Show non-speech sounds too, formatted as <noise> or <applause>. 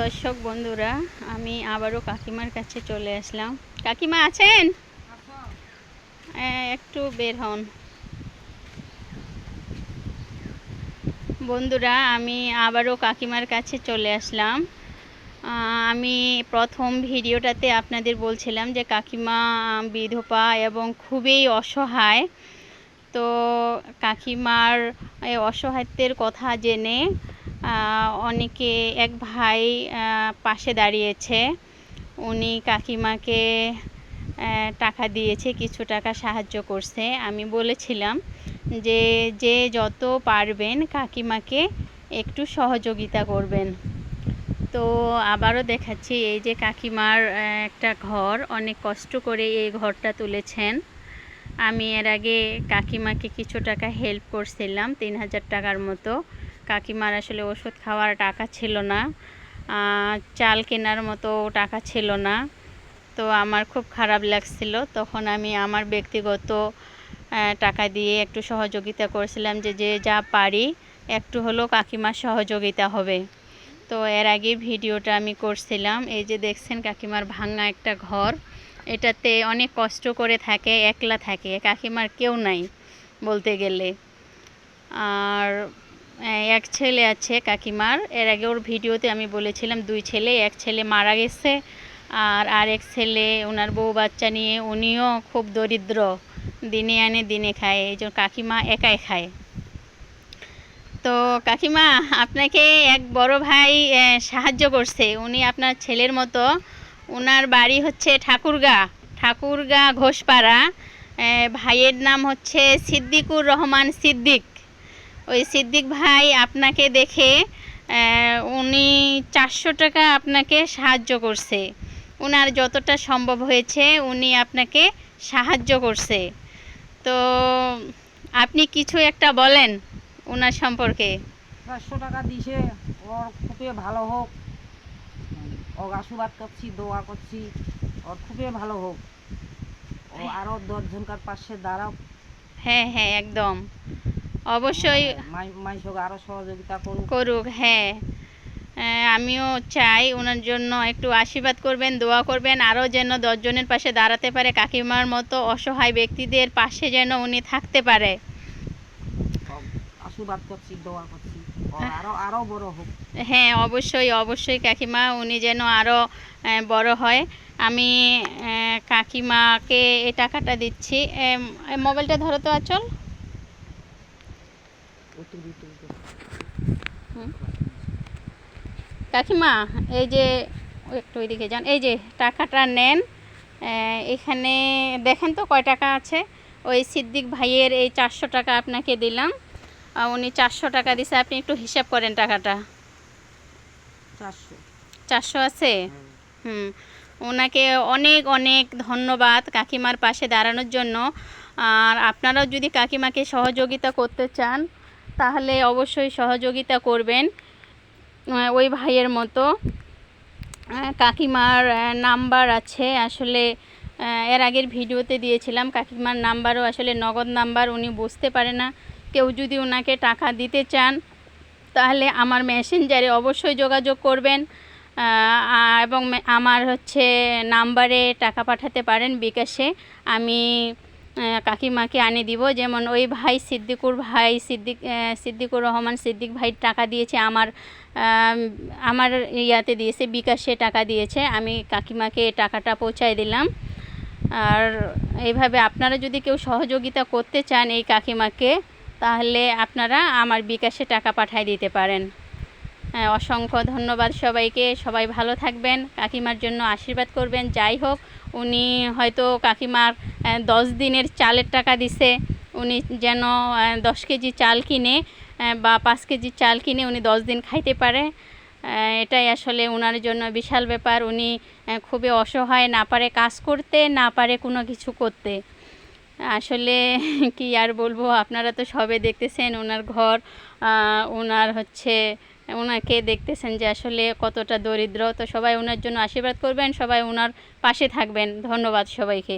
দর্শক বন্ধুরা আমি আবারও কাকিমার কাছে চলে আসলাম। কাকিমা আছেন? হ্যাঁ, একটু বের হন। বন্ধুরা আমি আবারও কাকিমার কাছে চলে আসলাম। আমি প্রথম ভিডিওটাতে আপনাদের বলছিলাম যে কাকিমা বিধবা এবং খুবই অসহায়। তো কাকিমার অসহায়ত্বের কথা জেনে অনেকে এক ভাই পাশে দাঁড়িয়েছে। উনি কাকিমাকে টাকা দিয়েছে, কিছু টাকা সাহায্য করছে। আমি বলেছিলাম যে যে যত পারবেন কাকিমাকে একটু সহযোগিতা করবেন। তো আবারও দেখাচ্ছি, এই যে কাকিমার একটা ঘর। অনেক কষ্ট করে এই ঘরটা তুলেছেন। আমি এর আগে কাকিমাকে কিছু টাকা হেল্প করছিলাম, তিন হাজার টাকার মতো। কাকিমার আসলে ওষুধ খাওয়ার টাকা ছিল না। চাল কেনার মতো টাকা ছিল না। তো আমার খুব খারাপ লাগছিল। তখন আমি আমার ব্যক্তিগত টাকা দিয়ে একটু সহযোগিতা করেছিলাম যে যে যা পারি একটু হলেও কাকিমার সহযোগিতা হবে। তো এর আগে ভিডিওটা আমি করছিলাম। এই যে দেখছেন কাকিমার ভাঙা একটা ঘর। এটাতে অনেক কষ্ট করে থাকে, একলা থাকে, কাকিমার কেউ নাই বলতে গেলে। আর এক ছেলে আছে কাকিমার। এর আগে ওর ভিডিওতে আমি বলেছিলাম দুই ছেলে, এক ছেলে মারা গেছে আর আরেক ছেলে ওনার বউ বাচ্চা নিয়ে উনিও খুব দরিদ্র, দিনে আনে, দিনে খায়। এই জন্য কাকিমা একাই খায়। তো কাকিমা, আপনাকে এক বড় ভাই সাহায্য করছে। উনি আপনার ছেলের মতো। ওনার বাড়ি হচ্ছে ঠাকুরগা ঠাকুরগা ঘোষপাড়া। ভাইয়ের নাম হচ্ছে সিদ্দিকুর রহমান সিদ্দিক। ওই সিদ্দিক ভাই আপনাকে দেখে উনি চারশো টাকা আপনাকে সাহায্য করছে। ওনার যতটা সম্ভব হয়েছে উনি আপনাকে সাহায্য করছে। তো আপনি কিছু একটা বলেন ওনার সম্পর্কে। চারশো টাকা দিছে ওর খুবই ভালো হোক। ওর আশীর্বাদ করছি দোয়া করছি ওর খুবই ভালো হোক। ও আরও দশজনকার পাশে দাঁড়াও। হ্যাঁ হ্যাঁ একদম। অবশ্যই সহযোগিতা করুক। করুক হ্যাঁ। আমিও চাই ওনার জন্য একটু আশীর্বাদ করবেন দোয়া করবেন আরও যেন দশজনের পাশে দাঁড়াতে পারে কাকিমার মতো অসহায় ব্যক্তিদের পাশে যেন উনি থাকতে পারে। আশীর্বাদ করছি দোয়া করছি। ও আরও আরও বড় হোক। হ্যাঁ অবশ্যই অবশ্যই কাকিমা উনি যেন আরও বড় হয়। আমি কাকিমাকে এই টাকাটা দিচ্ছি। মোবাইলটা ধরো তো আচল। কাকিমা এই যে একটু ওইদিকে যান। এই যে টাকাটা নেন। এখানে দেখেন তো কয় টাকা আছে? ওই সিদ্দিক ভাইয়ের এই চারশো টাকা আপনাকে দিলাম। উনি চারশো টাকা দিছে। আপনি একটু হিসাব করেন টাকাটা। চারশো। চারশো আছে? হ্যাঁ। হুম। ওনাকে অনেক অনেক ধন্যবাদ কাকিমার পাশে দাঁড়ানোর জন্য। আর আপনারাও যদি কাকিমাকে সহযোগিতা করতে চান তাহলে অবশ্যই সহযোগিতা করবেন ওই ভাইয়ের মতো। কাকিমার নাম্বার আছে, আসলে এর আগের ভিডিওতে দিয়েছিলাম, কাকিমার নাম্বারও আসলে নগদ নাম্বার, উনি বুঝতে পারে না। কেউ যদি ওনাকে টাকা দিতে চান, তাহলে আমার মেসেঞ্জারে অবশ্যই যোগাযোগ করবেন এবং আমার হচ্ছে নাম্বারে টাকা পাঠাতে পারেন বিকাশে। আমি কাকিমাকে আনে দিব। যেমন ওই ভাই সিদ্দিকুর ভাই, সিদ্দিক সিদ্দিকুর রহমান সিদ্দিক ভাই টাকা দিয়েছে, আমার আমার ইয়াতে দিয়েছে, বিকাশে টাকা দিয়েছে। আমি কাকিমাকে টাকাটা পৌঁছায় দিলাম। আর এইভাবে আপনারা যদি কেউ সহযোগিতা করতে চান এই কাকিমাকে, তাহলে আপনারা আমার বিকাশে টাকা পাঠিয়ে দিতে পারেন। অসংখ্য ধন্যবাদ সবাইকে। সবাই ভালো থাকবেন। কাকিমার জন্য আশীর্বাদ করবেন। যাই হোক, উনি হয়তো কাকিমার দশ দিনের চালের টাকা দিছে। উনি যেন দশ কেজি চাল কিনে বা পাঁচ কেজি চাল কিনে উনি দশ দিন খাইতে পারে। এটাই আসলে ওনার জন্য বিশাল ব্যাপার। উনি খুবই অসহায়, না পারে কাজ করতে, না পারে কোনো কিছু করতে। আসলে <laughs> কি আর বলব, আপনারা তো সবে দেখতেছেন ওনার ঘর। ওনার হচ্ছে ওনাকে দেখতেছেন যে আসলে কতটা দরিদ্র। তো সবাই ওনার জন্য আশীর্বাদ করবেন, সবাই ওনার পাশে থাকবেন। ধন্যবাদ সবাইকে।